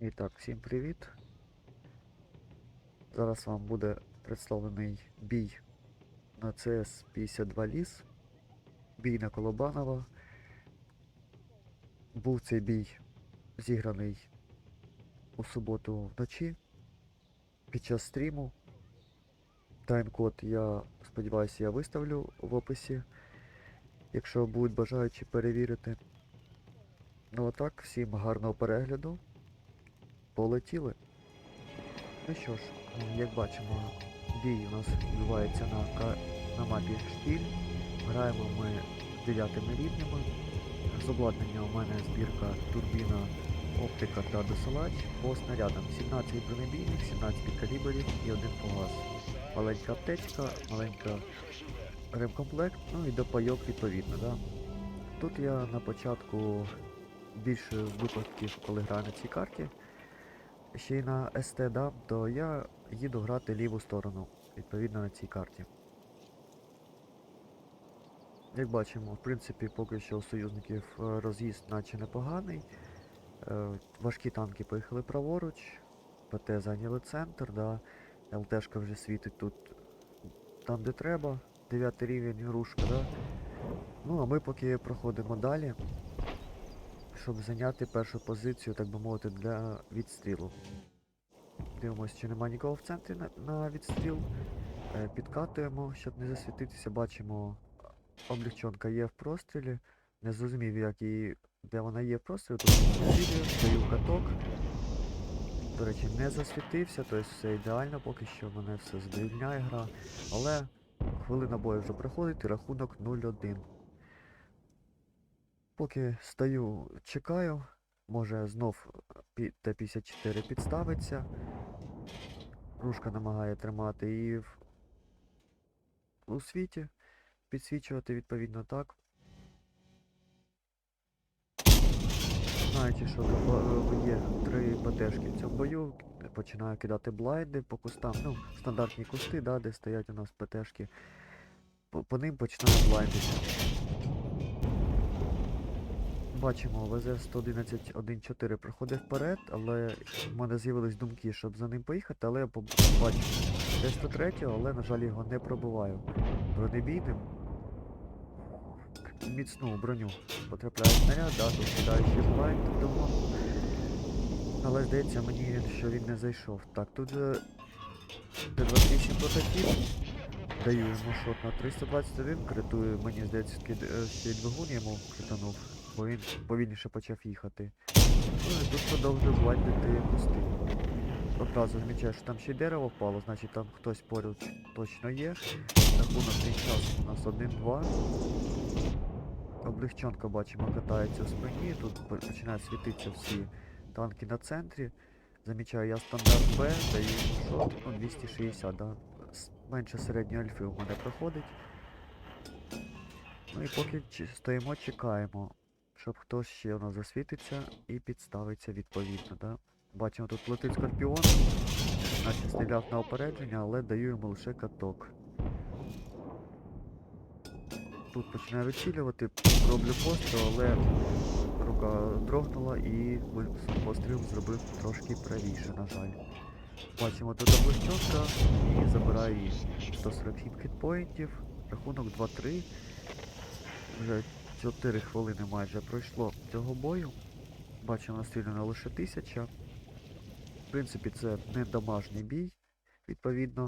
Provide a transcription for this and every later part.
І так, всім привіт. Зараз вам буде представлений бій на cs 52 ліс. Бій на Колобанова. Був цей бій зіграний у суботу вночі під час стріму. Тайм-код я сподіваюся я виставлю в описі, якщо будуть бажаючі перевірити. Ну а так, всім гарного перегляду. Полетіли. Ну що ж, як бачимо, бій у нас відбувається на, на мапі Штіль. Граємо ми 9 рівнями. З обладнання у мене збірка турбіна, оптика та досилач. По снарядам 17 бронебійних, 17 підкаліберів і один фугас. Маленька аптечка, маленька ремкомплект, ну і допайок відповідно. Да? Тут я на початку більше випадків, коли граю на цій карті, ще й на СТ дам, то я їду грати ліву сторону, відповідно на цій карті. Як бачимо, в принципі, поки що у союзників е, роз'їзд наче непоганий. Е, Важкі танки поїхали праворуч, ПТ зайняли центр, да. ЛТшка вже світить тут там, де треба. 9 рівень рушка, да. Ну, а ми поки проходимо далі щоб зайняти першу позицію, так би мовити, для відстрілу. Дивимось, чи нема нікого в центрі на, на відстріл. Е, підкатуємо, щоб не засвітитися. Бачимо, облегчонка є в прострілі. Не зрозумів, як її, де вона є в прострілі, тут відстрілюю, даю каток. До речі, не засвітився, тобто все ідеально, поки що мене все задовільняє гра. Але хвилина бою вже проходить і рахунок 0-1. Поки стою, чекаю, може знов Т-54 підставиться. Рушка намагає тримати і в... у світі, підсвічувати відповідно так. Знаючи, що е, є три ПТшки в цьому бою, починаю кидати блайди по кустам, ну, стандартні кусти, да, де стоять у нас ПТшки. По, по ним починаю блайдити. Бачимо, ВЗ-111-1.4 проходить вперед, але в мене з'явились думки, щоб за ним поїхати, але я поб- бачу Т-103, але, на жаль, його не пробиваю. Бронебійним міцну броню потрапляє снаряд, да, тут кидаю ще блайнд того. Але здається мені, що він не зайшов. Так, тут же Т-28 прототип. Даю йому шот на 321, критує, мені здається, е, ще й двигун йому кританув, бо він повільніше почав їхати. Ну і тут продовжую блайдити кусти. Одразу замічаю, що там ще й дерево впало, значить там хтось поруч точно є. Рахунок цей час у нас 1-2. Облегчонка бачимо катається у спині, тут починають світитися всі танки на центрі. Замічаю я стандарт Б, даю шот, ну 260, да. Менше середньої альфи у мене проходить. Ну і поки стоїмо, чекаємо, щоб хтось ще у нас засвітиться і підставиться відповідно, да. Бачимо, тут летить скорпіон, наче стріляв на опередження, але даю йому лише каток. Тут починаю відцілювати, роблю постріл, але рука дрогнула і постріл зробив трошки правіше, на жаль. Бачимо тут облегчонка і забираю її. 147 хітпоінтів, рахунок 2-3. Вже 4 хвилини майже пройшло цього бою. Бачимо настріляно лише 1000. В принципі, це не домашній бій, відповідно.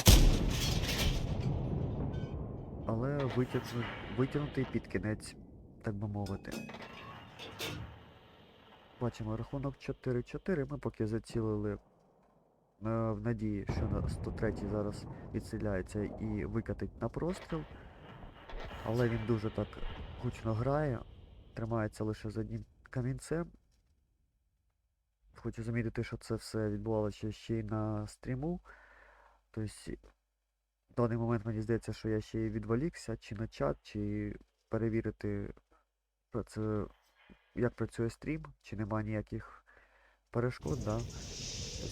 Але витягну, витягнутий під кінець, так би мовити. Бачимо рахунок 4-4. Ми поки зацілили е, в надії, що на 103 зараз відстріляється і викатить на простріл. Але він дуже так гучно грає, тримається лише з одним камінцем. Хочу замітити, що це все відбувалося ще й на стріму. Тобто, в даний момент мені здається, що я ще відволікся, чи на чат, чи перевірити, як працює стрім, чи нема ніяких перешкод, да.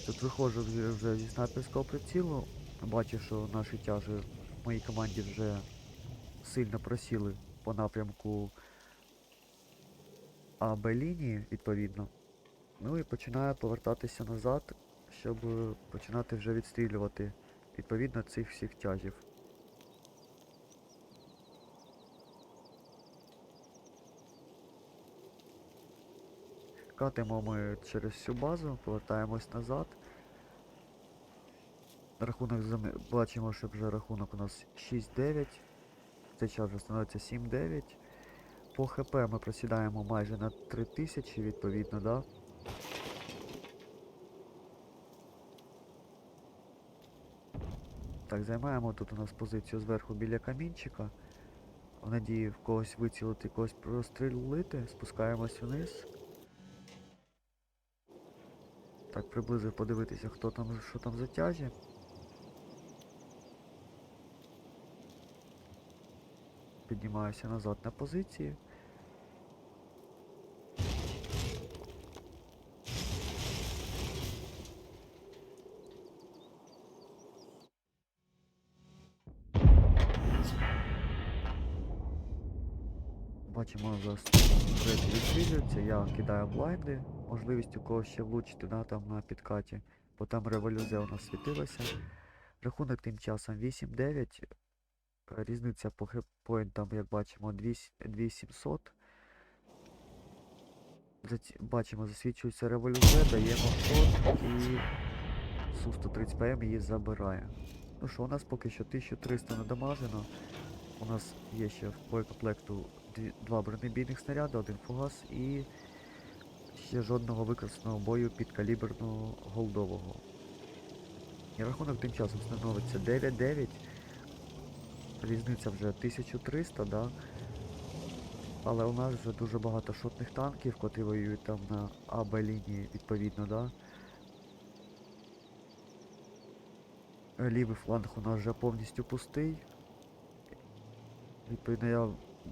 Тут виходжу вже, зі снайперського прицілу. Бачу, що наші тяжі в моїй команді вже сильно просіли по напрямку АБ лінії, відповідно. Ну і починаю повертатися назад, щоб починати вже відстрілювати відповідно цих всіх тяжів. Катимо ми через всю базу, повертаємось назад. Рахунок зам- бачимо, що вже рахунок у нас 6-9. Цей час вже становиться 7-9. По ХП ми просідаємо майже на 3000, відповідно, да? Так, займаємо тут у нас позицію зверху біля камінчика. В надії в когось вицілити, когось прострілити. Спускаємось вниз. Так, приблизив подивитися, хто там, що там за тяжі. Піднімаюся назад на позиції. Бачимо, зараз третій відстрілюється, я кидаю блайнди, можливість у когось ще влучити да, там на підкаті, бо там революція у нас світилася. Рахунок тим часом 8-9. Е, Різниця по хеппоінтам, як бачимо, 2700. Заці- Бачимо, засвідчується революція, даємо ход і Су-130ПМ її забирає. Ну що, у нас поки що 1300 надамажено. У нас є ще в боєкомплекту два бронебійних снаряди, один фугас і ще жодного використаного бою підкаліберного голдового. І рахунок тим часом становиться 9-9. Різниця вже 1300, да? Але у нас вже дуже багато шотних танків, котрі воюють там на АБ лінії, відповідно, да? Лівий фланг у нас вже повністю пустий. Відповідно, я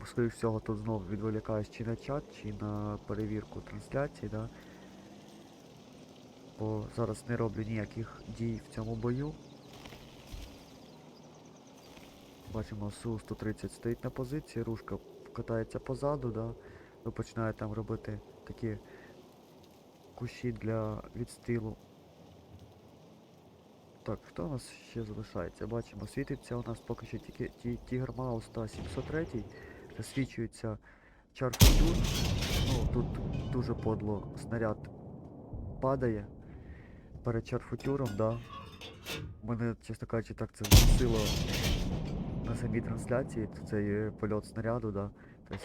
скоріш всього тут знову відволікаюсь чи на чат, чи на перевірку трансляції, да? Бо зараз не роблю ніяких дій в цьому бою. Бачимо, Су-130 стоїть на позиції, рушка катається позаду, да? Ви починаєте там робити такі кущі для відстрілу. Так, хто у нас ще залишається? Бачимо, світиться у нас поки що тільки ті, Тігр Маус та 703 засвічується Чарфутюр. Ну, тут дуже подло снаряд падає перед Чарфутюром, да. Мене, чесно кажучи, так це змусило на самій трансляції, цей польот снаряду, да. Тобто,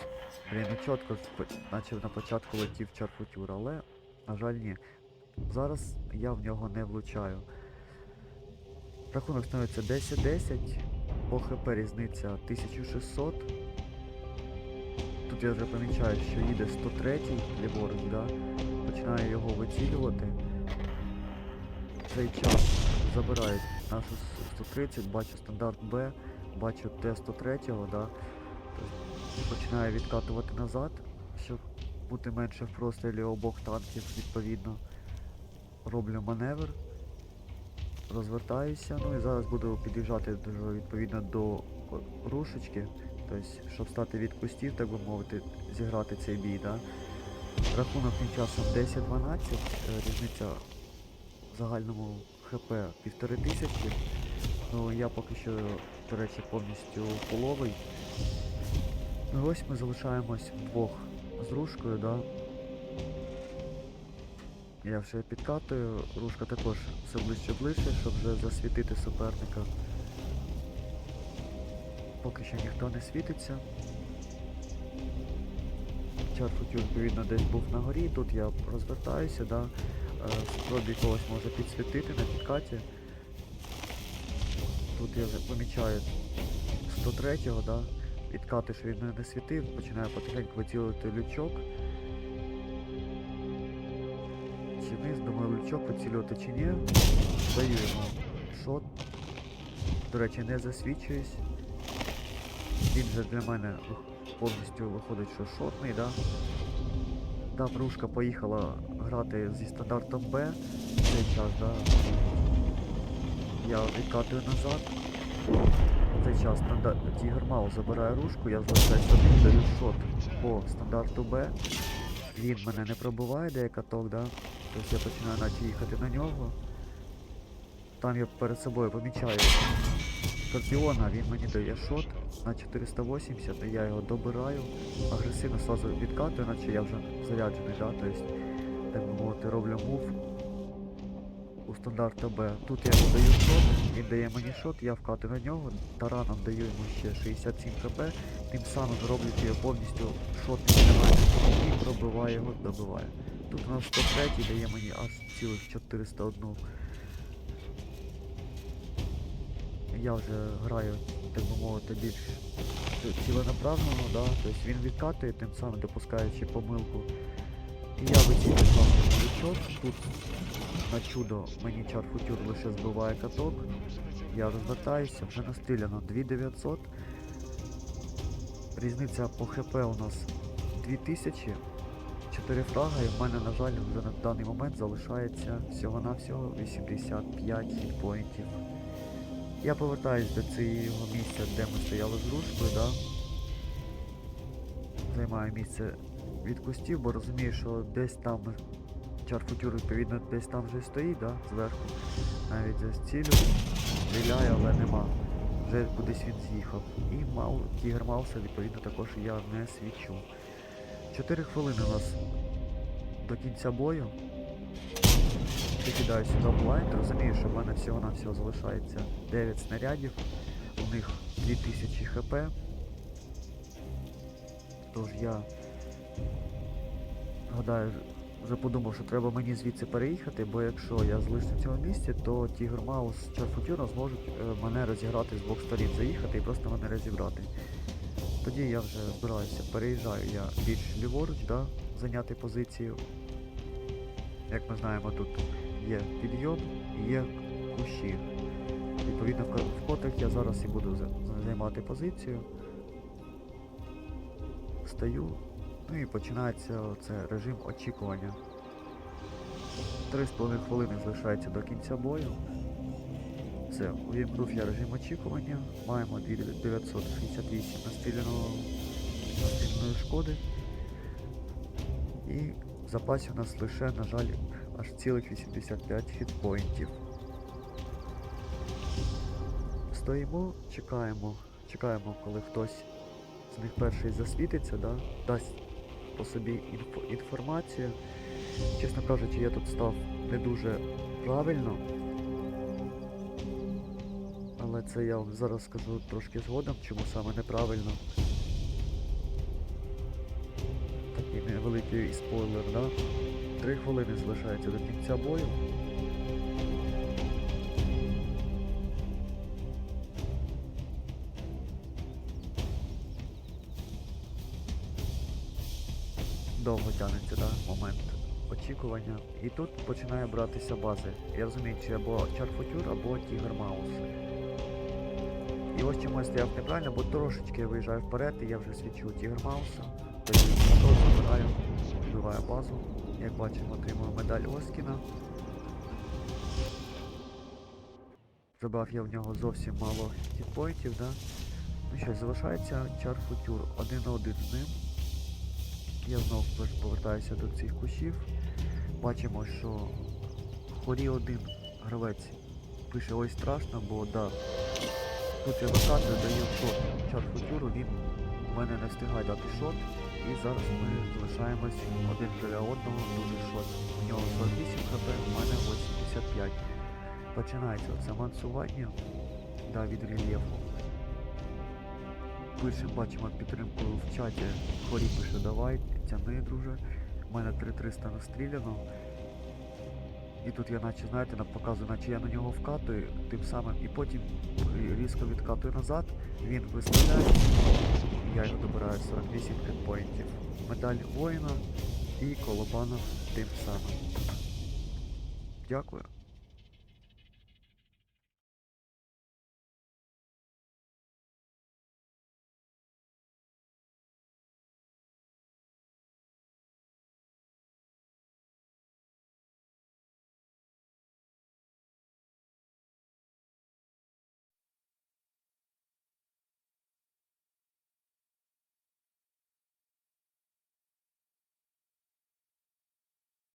блін, ну чітко, наче на початку летів Чарфутюр, але, на жаль, ні. Зараз я в нього не влучаю. Рахунок становиться 10-10. По ХП різниця 1600. Тут я вже помічаю, що їде 103 ліворуч, да? Починаю його вицілювати. Цей час забирають нашу 130, бачу стандарт Б, бачу Т-103, да? Починаю відкатувати назад, щоб бути менше в прострілі обох танків, відповідно. Роблю маневр розвертаюся, ну і зараз буду під'їжджати відповідно до рушечки, тобто, щоб стати від кустів, так би мовити, зіграти цей бій, да? Рахунок тим часом 10-12, е, різниця в загальному ХП півтори тисячі. Ну я поки що, до речі, повністю половий. Ну ось ми залишаємось вдвох з рушкою, да? Я вже підкатую, рушка також все ближче ближче, щоб вже засвітити суперника. Поки що ніхто не світиться. Чарфутюр, відповідно, десь був на горі, тут я розвертаюся, да. е, спробую когось може підсвітити на підкаті. Тут я помічаю 103-го, да. Підкати, що він не світив, починаю потихеньку вицілити лючок. Чи вниз, думаю, лючок поцілювати чи ні. Даю йому шот. До речі, не засвідчуюсь. Він же для мене повністю виходить, що шотний, да? Та пружка поїхала грати зі стандартом Б цей час, да. Я відкатую назад. Цей час стандар... Тігр Маус забирає ружку, я залишаюсь один, даю шот по стандарту Б. Він мене не пробиває, де каток, да? Тобто я починаю наче їхати на нього. Там я перед собою помічаю Скорпіона, він мені дає шот на 480, і я його добираю, агресивно сразу відкатую, наче я вже заряджений, да? тобто, так мовити, роблю мув у стандарта Б. Тут я йому даю шот, він дає мені шот, я вкатую на нього, тараном даю йому ще 67 хп, тим самим роблячи його повністю шот і пробиває його, добиває. Тут у нас 103 дає мені аж цілих 401 я вже граю, так би мовити, більш ціленаправлено, да? тобто він відкатує, тим самим допускаючи помилку. І я вицілюю новичок. Тут на чудо мені чар футюр лише збиває каток. Я розвертаюся, вже настріляно 2900. Різниця по ХП у нас 2000. 4 фрага і в мене, на жаль, вже на даний момент залишається всього-навсього 85 хітпоінтів. Я повертаюсь до цього місця, де ми стояли з ручкою, да? Займаю місце від кустів, бо розумію, що десь там чарфутюр відповідно десь там вже стоїть, да? зверху. Навіть за цілю стріляє, але нема. Вже кудись він з'їхав. І мав, тігр Мауса, відповідно, також я не свічу. 4 хвилини у нас до кінця бою. Я кидаю сюди блайнд, розумію, що в мене всього-навсього залишається 9 снарядів, у них 2000 хп. Тож я гадаю, вже подумав, що треба мені звідси переїхати, бо якщо я залишуся в цьому місці, то Тігр Маус з Чарфутюра зможуть е, мене розіграти з двох сторін, заїхати і просто мене розібрати. Тоді я вже збираюся, переїжджаю я більш ліворуч, да, зайняти позицію. Як ми знаємо, тут є підйом і є кущі. Відповідно, в ко- котрих я зараз і буду займати позицію. Стою, ну і починається це режим очікування. 3,5 хвилини залишається до кінця бою. Все, увімкнув я режим очікування. Маємо 968 настріляного шкоди. І в запасі у нас лише, на жаль, аж цілих 85 хітпоінтів. Стоїмо, чекаємо, чекаємо, коли хтось з них перший засвітиться, да? дасть по собі інфо- інформацію. Чесно кажучи, я тут став не дуже правильно. Але це я вам зараз скажу трошки згодом, чому саме неправильно. Такий невеликий спойлер, да? Три хвилини залишається до кінця бою. Довго тягнеться, да, момент очікування. І тут починає братися бази. Я розумію, чи або Чарфутюр, або Тігр Маус. І ось чому я стояв неправильно, бо трошечки я виїжджаю вперед, і я вже свічу Тігр Мауса. Тоді забираю, вбиваю базу. Як бачимо, отримую медаль Оскіна. Забрав я в нього зовсім мало хітпоінтів, да? Ну що, залишається Чарфутюр один на один з ним. Я знову повертаюся до цих кущів. Бачимо, що хорі один гравець пише ой страшно, бо да. Тут я викатую, даю шот чарфутюру, він в мене не встигає дати шот. І зараз ми залишаємось один біля одного, дуже шот. У нього 48 хп, у мене 85. Починається оце мансування да, від рельєфу. Пишемо, бачимо підтримку в чаті. Хорі пише, давай, тяни, друже. У мене 3300 настріляно. І тут я наче, знаєте, нам показую, наче я на нього вкатую, тим самим, і потім різко відкатую назад, він виставляє, я його добираю 48 хитпоінтів. Медаль воїна і колобанов тим самим. Дякую.